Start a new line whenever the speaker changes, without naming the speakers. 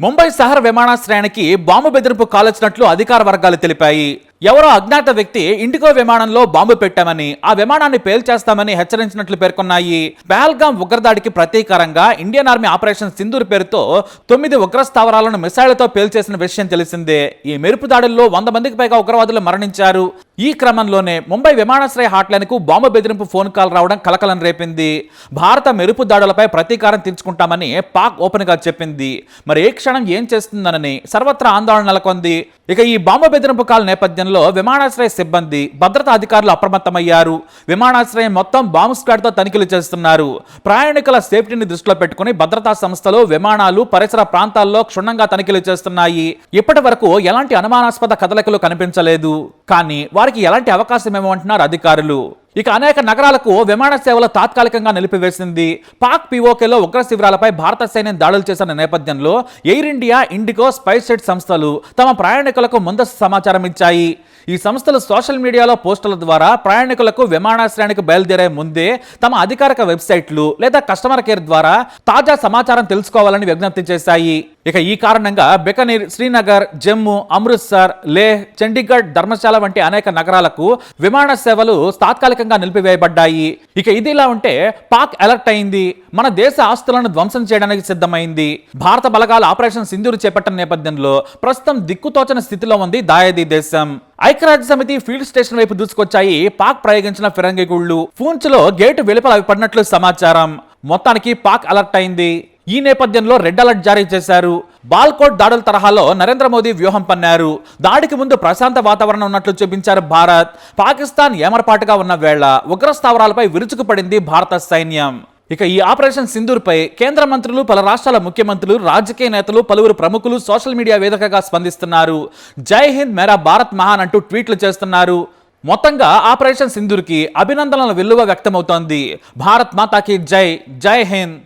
ముంబై సహర్ విమానాశ్రయానికి బాంబు బెదిరింపు కాలొచ్చినట్లు అధికార వర్గాలు తెలిపాయి. ఎవరో అజ్ఞాత వ్యక్తి ఇండిగో విమానంలో బాంబు పెట్టామని ఆ విమానాన్ని పేల్చేస్తామని హెచ్చరించినట్లు పేర్కొన్నాయి. పహల్గాం ఉగ్రదాడికి ప్రతీకారంగా ఇండియన్ ఆర్మీ ఆపరేషన్ సింధూర్ పేరుతో తొమ్మిది ఉగ్ర స్థావరాలను మిసైళ్ళతో పేల్చేసిన విషయం తెలిసిందే. ఈ మెరుపు దాడుల్లో వంద మందికి పైగా ఉగ్రవాదులు మరణించారు. ఈ క్రమంలోనే ముంబై విమానాశ్రయ హాట్లైన్కు బాంబు బెదిరింపు ఫోన్ కాల్ రావడం కలకలం రేపింది. భారత మెరుపు దాడులపై ప్రతీకారం తీర్చుకుంటామని పాక్ ఓపెన్గా చెప్పింది. మరి ఏ క్షణం ఏం చేస్తుందనని సర్వత్రా ఆందోళన నెలకొంది ఇక ఈ బాంబు బెదిరింపు కాల నేపథ్యంలో విమానాశ్రయ సిబ్బంది భద్రతా అధికారులు అప్రమత్తమయ్యారు. విమానాశ్రయం మొత్తం బాంబు స్క్వాడ్తో తనిఖీలు చేస్తున్నారు. ప్రయాణికుల సేఫ్టీని దృష్టిలో పెట్టుకుని భద్రతా సంస్థలు విమానాలు పరిసర ప్రాంతాల్లో క్షుణ్ణంగా తనిఖీలు చేస్తున్నాయి. ఇప్పటి వరకు ఎలాంటి అనుమానాస్పద కదలికలు కనిపించలేదు. కానీ వారికి ఎలాంటి అవకాశం ఏమంటున్నారు అధికారులు. ఇక అనేక నగరాలకు విమాన సేవలు తాత్కాలికంగా నిలిపివేసింది. పాక్ పిఓకేలో ఉగ్ర శిబిరాలపై భారత సైన్యం దాడులు చేసిన నేపథ్యంలో ఎయిర్ ఇండియా ఇండిగో స్పైస్ జెట్ సంస్థలు తమ ప్రయాణికులకు ముందస్తు సమాచారం ఇచ్చాయి. ఈ సంస్థలు సోషల్ మీడియాలో పోస్టుల ద్వారా ప్రయాణికులకు విమానాశ్రయానికి బయలుదేరే ముందే తమ అధికారిక వెబ్సైట్లు లేదా కస్టమర్ కేర్ ద్వారా తాజా సమాచారం తెలుసుకోవాలని విజ్ఞప్తి చేశాయి. ఇక ఈ కారణంగా బికనీర్ శ్రీనగర్ జమ్మూ అమృత్సర్ లేహ్ చండీగఢ్ ధర్మశాల వంటి అనేక నగరాలకు విమాన సేవలు తాత్కాలికంగా నిలిపివేయబడ్డాయి. ఇక ఇది ఇలా ఉంటే పాక్ అలర్ట్ అయింది. మన దేశ ఆస్తులను ధ్వంసం చేయడానికి సిద్ధమైంది. భారత బలగాల ఆపరేషన్ సింధూరు చేపట్టిన నేపథ్యంలో ప్రస్తుతం దిక్కుతోచని స్థితిలో ఉంది దాయది దేశం. ఐక్యరాజ్య సమితి ఫీల్డ్ స్టేషన్ వైపు దూసుకొచ్చాయి. పాక్ ప్రయోగించిన ఫిరంగి గుళ్ళు. ఫూంచ్లో గేటు వెలుపల అవి పడినట్లు సమాచారం. మొత్తానికి పాక్ అలర్ట్ అయింది. ఈ నేపథ్యంలో రెడ్ అలర్ట్ జారీ చేశారు. బాల్కోట్ దాడుల తరహాలో నరేంద్ర మోదీ వ్యూహం పన్నారు. దాడికి ముందు ప్రశాంత వాతావరణం ఉన్నట్లు చూపించారు భారత్. పాకిస్తాన్ ఏమరపాటుగా ఉన్న వేళ ఉగ్ర స్థావరాలపై విరుచుకుపడింది భారత సైన్యం. ఇక ఈ ఆపరేషన్ సింధూర్పై కేంద్ర మంత్రులు పలు రాష్ట్రాల ముఖ్యమంత్రులు రాజకీయ నేతలు పలువురు ప్రముఖులు సోషల్ మీడియా వేదికగా స్పందిస్తున్నారు. జై హింద్ మేరా భారత్ మహాన్ అంటూ ట్వీట్లు చేస్తున్నారు. మొత్తంగా ఆపరేషన్ సింధూర్కి అభినందనల విలువ వ్యక్తమవుతోంది. భారత్ మాతాకి జై జై హింద్.